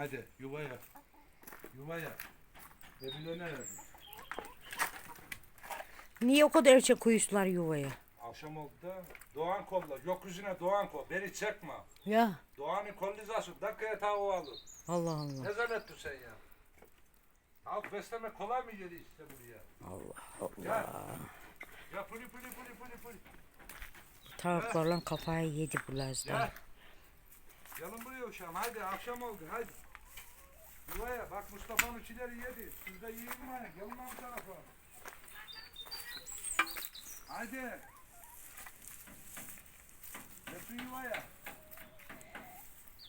Hadi yuvaya. Yuvaya. Ebile nerede? Niye o kadar erken koyuşlar yuvaya? Akşam oldu da Doğan kolla. Gökyüzüne Doğan kol. Beni çekme. Ya Doğan'ın kollizasyon. Dakikaya tavuğu alır. Allah Allah. Ne zannettin sen ya? Tavuk besleme kolay mı geliyor işte buraya? Allah. Allah. Ya puli puli puli puli puli. Tavuklarla kafayı yedi bu lazda. Gel. Gelin buraya uşağım. Haydi akşam oldu. Haydi. Mustafa'nın çileri yedi. Siz de yiyin mi? Gelin lan bu tarafa. Haydi. Yapın yuvaya.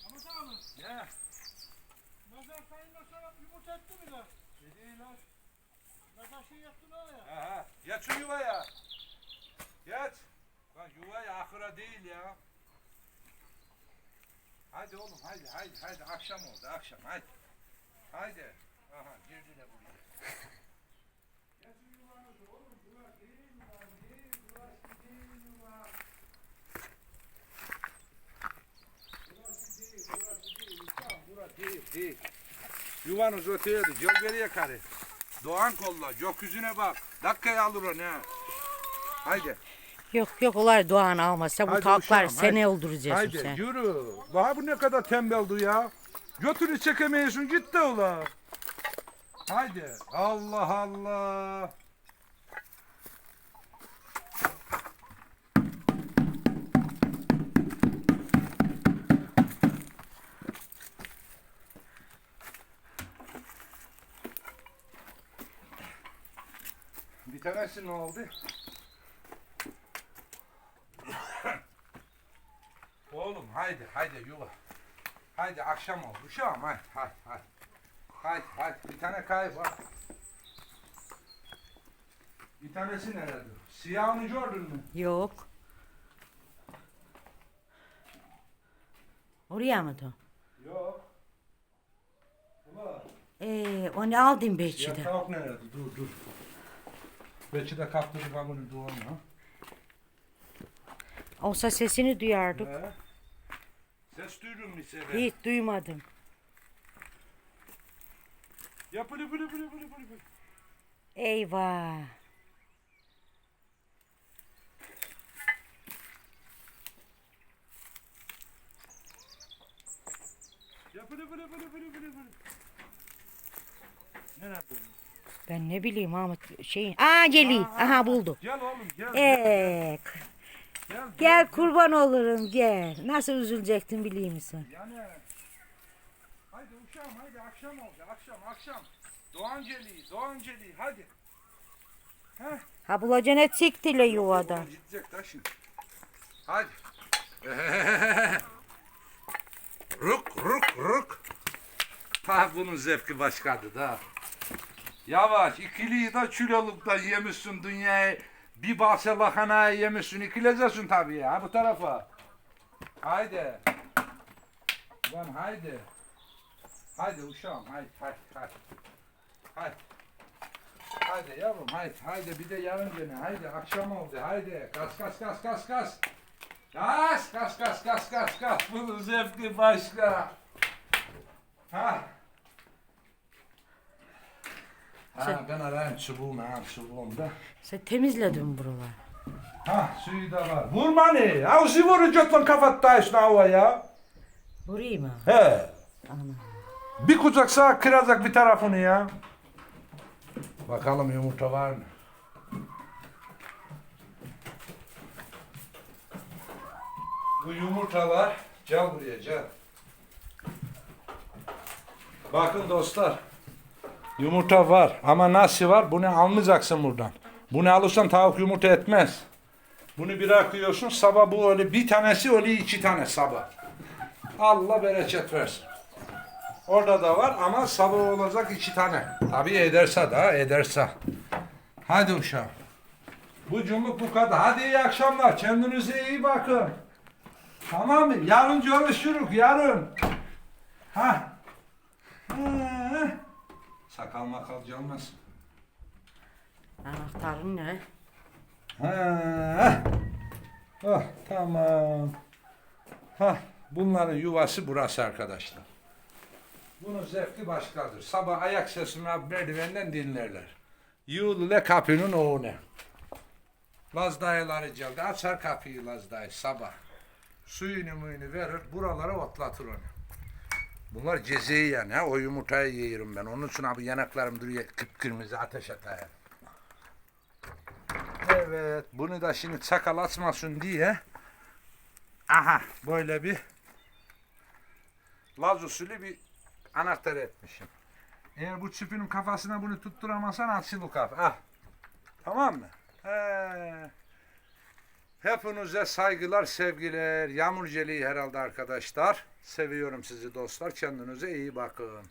Ahmet abi, Gel. Nazar sayında sonra yumurta etti mi de? Yedi lan. Nazar şey yaptılar ya. Aha. Geç şu yuvaya. Geç. Lan yuvaya ahıra değil ya. Haydi oğlum haydi haydi haydi akşam oldu akşam haydi. Haydi. Aha girdi de buraya. Değil değil burası değil yuva. Burası değil burası değil uçağım burası değil değil. Yuvanız öteydi gölgeliye karı. Doğan kolla gökyüzüne bak. Dakikaya alır o ne? Haydi. Yok yok olay Doğan almazsa bu Haydi tavuklar uşağım, seni haydi. öldüreceksin Haydi sen. yürü. Vay bu ne kadar tembeldi ya. Götünü çekemiyorsun git de ula. Haydi. Allah Allah. Bir tanesi ne oldu? Oğlum haydi haydi yuva. Haydi akşam oldu. Uşağım haydi haydi haydi. Haydi haydi bir tane kayba. Bir tanesi nerede? Siyahını gördün mü? Yok. Oraya mı da? Yok. Ula. Ee, onu aldın Siyah Beçi'de. tavuk nerede? Dur dur. Belki de kaptırdı kamını duvarına. Olsa sesini duyardık. He? Ses duydun mu sen? Hiç duymadım. Ya pılı pılı pılı pılı pılı. Eyvah. Ya pılı pılı pılı pılı pılı pılı. Ben ne bileyim Ahmet şeyin. Aa geliyor. Aha buldu. Gel oğlum gel. Ee, Gel. Gel kurban olurum gel. Nasıl üzülecektin biliyor musun? Yani. Haydi uşağım haydi akşam oldu akşam akşam. Doğan geliyor Doğan geliyor hadi. Heh. Ha bulacan et siktiyle yuvadan. Gidecek da şimdi. Hadi. ruk ruk ruk. Ha bunun zevki başkadır da. Yavaş ikiliyi de kilolukta yemişsin dünyayı. Bir bahse lahanayı yemişsin ikileceksin tabii ya bu tarafa. Haydi. Lan haydi. Haydi uşağım haydi haydi haydi. Haydi. Haydi yavrum haydi haydi bir de yarın gene haydi akşam oldu haydi kas kas kas kas kas. Kas kas kas kas kas kas bunun zevki başka. Ha. Ha ben arayayım çubuğunu ha çubuğunu da. Sen temizledin buralar. Ha suyu da var. Vurma ne? Ağzı vuracak lan kafattayız havaya. Vurayım mı? He. Ana. Bir kucak sağ kıracak bir tarafını ya. Bakalım yumurta var mı? Bu yumurtalar gel buraya gel. Bakın dostlar. Yumurta var ama nasıl var? Bunu almayacaksın buradan. Bunu alırsan tavuk yumurta etmez. Bunu bırakıyorsun sabah bu öyle bir tanesi öyle iki tane sabah. Allah bereket versin. Orada da var ama sabah olacak iki tane. Tabii ederse da ederse. Hadi uşağım. Bu cumluk bu kadar. Hadi iyi akşamlar. Kendinize iyi bakın. Tamam mı? Yarın görüşürüz. Yarın. Ha. Hı. Sakal makal gelmesin. Anahtarın ne? Ha. Oh, tamam. Ha, bunların yuvası burası arkadaşlar. Bunun zevki başkadır. Sabah ayak sesini merdivenden dinlerler. Yul ile kapının oğune. Laz dayıları geldi. Açar kapıyı Laz dayı sabah. Suyunu muyunu verir. Buralara otlatır onu. Bunlar cezeyi yani. Ha? O yumurtayı yiyorum ben. Onun için abi yanaklarım duruyor kıpkırmızı ateş ataya. Evet. Bunu da şimdi çakal açmasın diye aha böyle bir Laz usulü bir anahtar etmişim. Eğer bu çipinin kafasına bunu tutturamazsan açıl o kafa. Ah. Tamam mı? He. Hepinize saygılar, sevgiler. Yağmur herhalde arkadaşlar. Seviyorum sizi dostlar. Kendinize iyi bakın.